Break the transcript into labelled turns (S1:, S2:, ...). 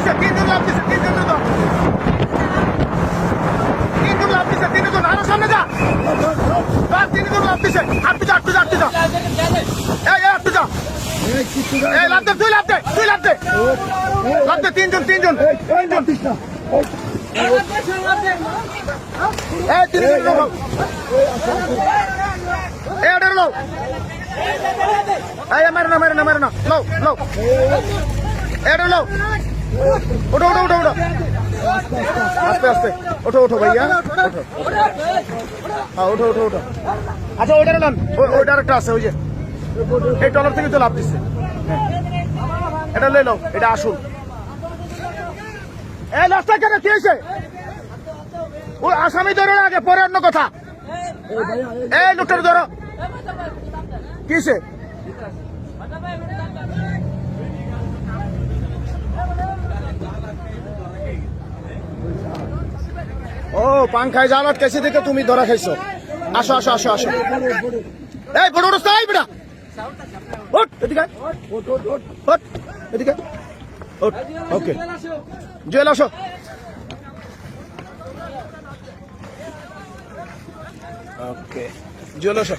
S1: লাগতেছে তিন দিন লাগতেছে তিন দিন তো তিন দিন লাগতেছে তিন যা তিন দিন লাগতেছে আটটু যা আটটু যা আটটু যা এই আটটু যা এই লাগতে তুই লাগতে তুই লাগতে লাগতে তিনজন তিনজন তিনজন এই তিনজন এই আটের লোক এই মারে না মারে না মারে না লো লো এটা লো ওঠো ওঠো ওঠো ওঠো। আস্তে আস্তে। ওঠো ওঠো ভাইয়া। ওঠো। হ্যাঁ ওঠো ওঠো ওঠো। আচ্ছা ওইটার নাম ওইটার একটা আছে, ওই যে। এই টলার থেকে তো লাভ দিচ্ছে। এটা লই নাও, এটা আসুন এই লাস্টটা কেন কি হয়েছে ওই আসামি ধরো আগে পরে অন্য কথা। এই লোকটার ধরো। কিসে পাংখায় জাল কেসে থেকে তুমি ধরা খাইছো। আসো আসো আসো আসো। এই, বড় বড় সাই বেটা ওট এদিকে। ওট এদিকে ওট ওকে। জুয়েল, আসো। ওকে। জুয়েল, আসো।